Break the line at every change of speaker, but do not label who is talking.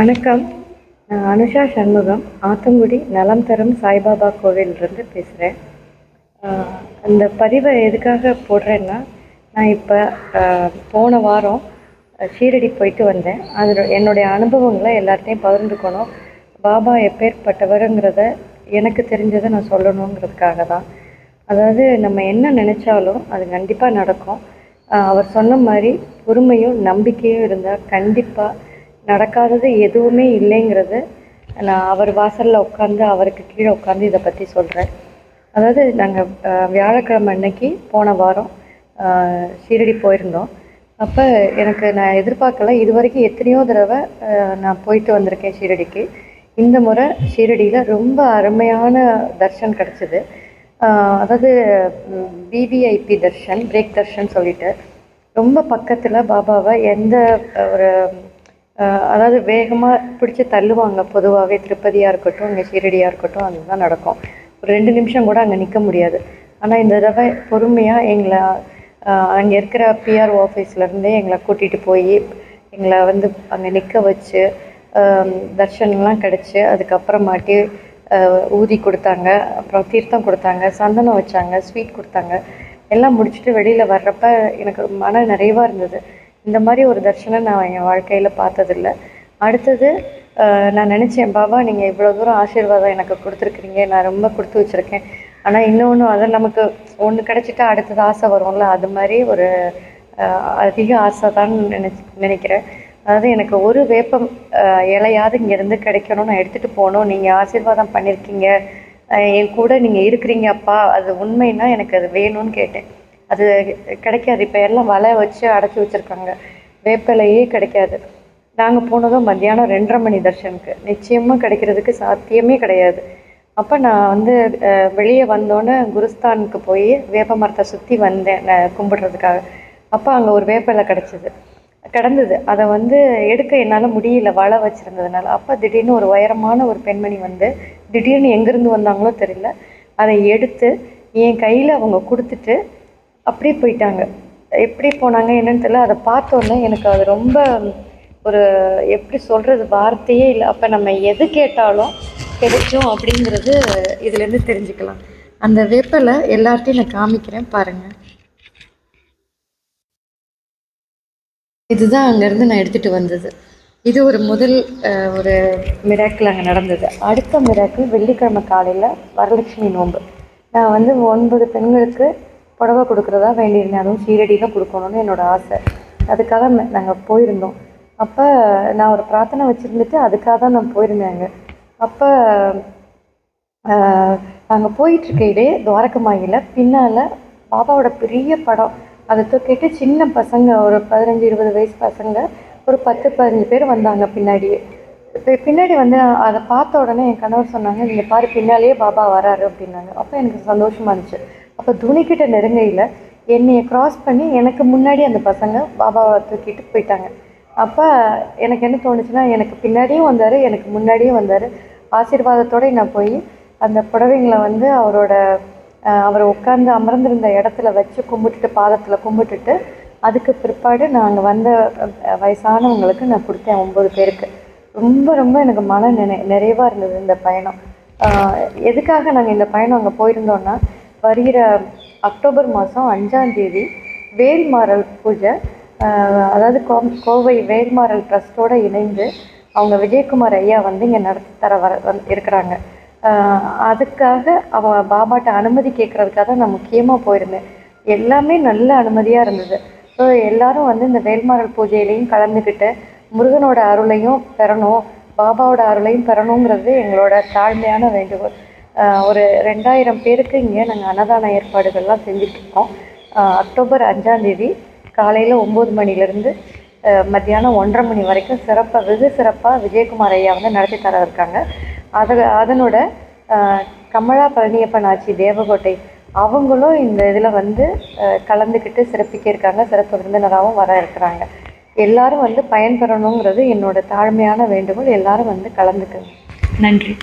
வணக்கம். நான் அனுஷா சண்முகம். ஆத்தங்குடி நலம் தரும் சாய்பாபா கோவிலிருந்து பேசுகிறேன் அந்த பதிவை எதுக்காக போடுறேன்னா நான் இப்போ போன வாரம் ஷீரடி போயிட்டு வந்தேன். அதில் என்னுடைய அனுபவங்களை எல்லார்ட்டையும் பகிர்ந்துக்கணும். பாபா எப்பேற்பட்டவருங்கிறத எனக்கு தெரிஞ்சதை நான் சொல்லணுங்கிறதுக்காக தான். அதாவது நம்ம என்ன நினச்சாலும் அது கண்டிப்பாக நடக்கும். அவர் சொன்ன மாதிரி பொறுமையும் நம்பிக்கையும் இருந்தால் கண்டிப்பாக நடக்காதது எதுவுமே இல்லைங்கிறது நான் அவர் வாசலில் உட்காந்து அவருக்கு கீழே உட்காந்து இதை பற்றி சொல்கிறேன் அதாவது நாங்கள் வியாழக்கிழமை அன்னைக்கு போன வாரம் ஷீரடி போயிருந்தோம். அப்போ எனக்கு நான் எதிர்பார்க்கல இது வரைக்கும் எத்தனையோ தடவை நான் போயிட்டு வந்திருக்கேன் ஷீரடிக்கு. இந்த முறை ஷீரடியில் ரொம்ப அருமையான தர்ஷன் கிடச்சிது. அதாவது பிவிஐபி தர்ஷன் பிரேக் தர்ஷன் சொல்லிட்டு. ரொம்ப பக்கத்தில் பாபாவை எந்த ஒரு அதாவது வேகமாக பிடிச்சி தள்ளுவாங்க. பொதுவாகவே திருப்பதியாக இருக்கட்டும் இங்கே ஷீரடியாக இருக்கட்டும் அதுதான் நடக்கும். ஒரு ரெண்டு நிமிஷம் கூட அங்கே நிற்க முடியாது. ஆனால் இந்த தடவை பொறுமையாக எங்களை அங்கே இருக்கிற பிஆர் ஆஃபீஸ்லேருந்தே எங்களை கூட்டிகிட்டு போய் எங்களை வந்து அங்கே நிற்க வச்சு தர்ஷன்லாம் தர்ஷனம்லாம் கிடச்சி அதுக்கப்புறமாட்டி ஊதி கொடுத்தாங்க. அப்புறம் தீர்த்தம் கொடுத்தாங்க சந்தனம் வச்சாங்க ஸ்வீட் கொடுத்தாங்க. எல்லாம் முடிச்சுட்டு வெளியில் வர்றப்ப எனக்கு மன நிறைவாக இருந்தது. இந்த மாதிரி ஒரு தர்ஷனம் நான் என் வாழ்க்கையில் பார்த்ததில்ல. அடுத்தது நான் நினச்சேன் பாபா நீங்கள் இவ்வளோ தூரம் ஆசீர்வாதம் எனக்கு கொடுத்துருக்குறீங்க. நான் ரொம்ப கொடுத்து வச்சுருக்கேன். ஆனால் இன்னொன்று அதை நமக்கு ஒன்று கிடச்சிட்டா அடுத்தது ஆசை வரும்ல? அது மாதிரி ஒரு அதிக ஆசை தான் நினச்சி நினைக்கிறேன். அதாவது எனக்கு ஒரு வேப்பம் இலையாவது இங்கேருந்து கிடைக்கணும் நான் எடுத்துகிட்டு போகணும். நீங்கள் ஆசீர்வாதம் பண்ணியிருக்கீங்க என் கூட நீங்கள் இருக்கிறீங்க அப்பா. அது உண்மைன்னா எனக்கு அது வேணும்னு கேட்டேன். அது கிடைக்காது. இப்போ எல்லாம் வலை வச்சு அடைச்சி வச்சுருக்காங்க. வேப்பிலையே கிடைக்காது. நாங்கள் போனதும் மத்தியானம் ரெண்டரை மணி தர்ஷனுக்கு. நிச்சயமாக கிடைக்கிறதுக்கு சாத்தியமே கிடையாது. அப்போ நான் வந்து வெளியே வந்தோன்னே குருஸ்தானுக்கு போய் வேப்ப மரத்தை சுற்றி வந்தேன் நான் கும்பிடுறதுக்காக. அப்போ அங்கே ஒரு வேப்பிலை கிடச்சிது. கிடந்தது. அதை வந்து எடுக்க என்னால் முடியல வலை வச்சுருந்ததுனால. அப்போ திடீர்னு ஒரு உயரமான ஒரு பெண்மணி வந்து திடீர்னு எங்கேருந்து வந்தாங்களோ தெரியல. அதை எடுத்து என் கையில் அவங்க கொடுத்துட்டு அப்படியே போயிட்டாங்க. எப்படி போனாங்க என்னன்னு தெரியல. அதை பார்த்தோன்னே எனக்கு அது ரொம்ப ஒரு எப்படி சொல்கிறது வார்த்தையே இல்லை. அப்போ நம்ம எது கேட்டாலும் கிடைக்கும் அப்படிங்கிறது இதுலேருந்து தெரிஞ்சுக்கலாம். அந்த வேப்பலை எல்லார்ட்டையும் நான் காமிக்கிறேன் பாருங்கள் இதுதான் அங்கேருந்து நான் எடுத்துகிட்டு வந்தது. இது ஒரு முதல் ஒரு மிராக்கிள் அங்கே நடந்தது. அடுத்த மிராக்கிள் வெள்ளிக்கிழமை காலையில் வரலட்சுமி நோன்பு. நான் வந்து ஒன்பது பெண்களுக்கு புடவை கொடுக்குறதா வேண்டியிருந்தேன். அதுவும் சீரடியில் கொடுக்கணும்னு என்னோட ஆசை. அதுக்காக நாங்கள் போயிருந்தோம். அப்போ நான் ஒரு பிரார்த்தனை வச்சுருந்துட்டு அதுக்காக தான் நான் போயிருந்தேன் அப்போ நாங்கள் போயிட்டுருக்கையிலே துவாரகமாயில் பின்னால் பாபாவோட பெரிய படம். அதை தூக்கிட்டு சின்ன பசங்க ஒரு பதினஞ்சு இருபது வயசு பசங்க ஒரு பத்து பதினஞ்சு பேர் வந்தாங்க பின்னாடியே. இப்போ பின்னாடி வந்து அதை பார்த்த உடனே என் கணவர் சொன்னாங்க நீங்கள் பாரு பின்னாலேயே பாபா வராரு அப்படின்னாங்க. அப்போ எனக்கு சந்தோஷமாக இருந்துச்சு. அப்போ துணிக்கிட்ட நெருங்கையில் என்னையை க்ராஸ் பண்ணி எனக்கு முன்னாடி அந்த பசங்க பாபாவை தூக்கிட்டு போயிட்டாங்க. அப்போ எனக்கு என்ன தோணுச்சுன்னா எனக்கு பின்னாடியும் வந்தார் எனக்கு முன்னாடியும் வந்தார். ஆசீர்வாதத்தோடு நான் போய் அந்த புடவைங்களை வந்து அவரோட அவர் உட்காந்து அமர்ந்திருந்த இடத்துல வச்சு கும்பிட்டுட்டு பாதத்தில் கும்பிட்டுட்டு அதுக்கு பிற்பாடு நான் அங்கே வந்த வயசானவங்களுக்கு நான் கொடுத்தேன் ஒம்பது பேருக்கு. ரொம்ப ரொம்ப எனக்கு மன நினை நிறைவாக இருந்தது இந்த பயணம். எதுக்காக நாங்கள் இந்த பயணம் அங்கே போயிருந்தோன்னா வருகிற அக்டோபர் மாதம் அஞ்சாந்தேதி வேல்மாரல் வேல்மாறல் பூஜை அதாவது கோ கோவை வேல்மாறல் ட்ரஸ்ட்டோடு இணைந்து அவங்க விஜயகுமார் ஐயா வந்து இங்கே நடத்தி தர வர வந் இருக்கிறாங்க. அதுக்காக அவ பாபாட்ட அனுமதி கேட்குறதுக்காக தான் நான் முக்கியமாக போயிருந்தேன். எல்லாமே நல்ல அனுமதியாக இருந்தது. ஸோ எல்லாரும் வந்து இந்த வேல்மாறல் பூஜையிலையும் கலந்துக்கிட்டு முருகனோட அருளையும் பெறணும் பாபாவோட அருளையும் பெறணுங்கிறது எங்களோட தாழ்மையான வேண்டுகோள். ஒரு ரெண்டாயிரம் பேருக்கு இங்கே நாங்கள் அன்னதான ஏற்பாடுகள்லாம் செஞ்சுட்ருக்கோம். அக்டோபர் அஞ்சாந்தேதி காலையில் ஒம்பது மணிலேருந்து மத்தியானம் ஒன்றரை மணி வரைக்கும் சிறப்பாக வெகு சிறப்பாக விஜயகுமார் ஐயா வந்து நடத்தி தர இருக்காங்க அதை அதனோட கமலா பழனியப்பன் ஆட்சி தேவகோட்டை அவங்களும் இந்த இதில் வந்து கலந்துக்கிட்டு சிறப்பிக்க இருக்காங்க. சிறப்பு விருந்தினராகவும் வர இருக்கிறாங்க. எல்லாரும் வந்து பயன்பெறணுங்கிறது என்னோட தாழ்மையான வேண்டுகோள். எல்லாரும் வந்து கலந்துக்குங்க நன்றி.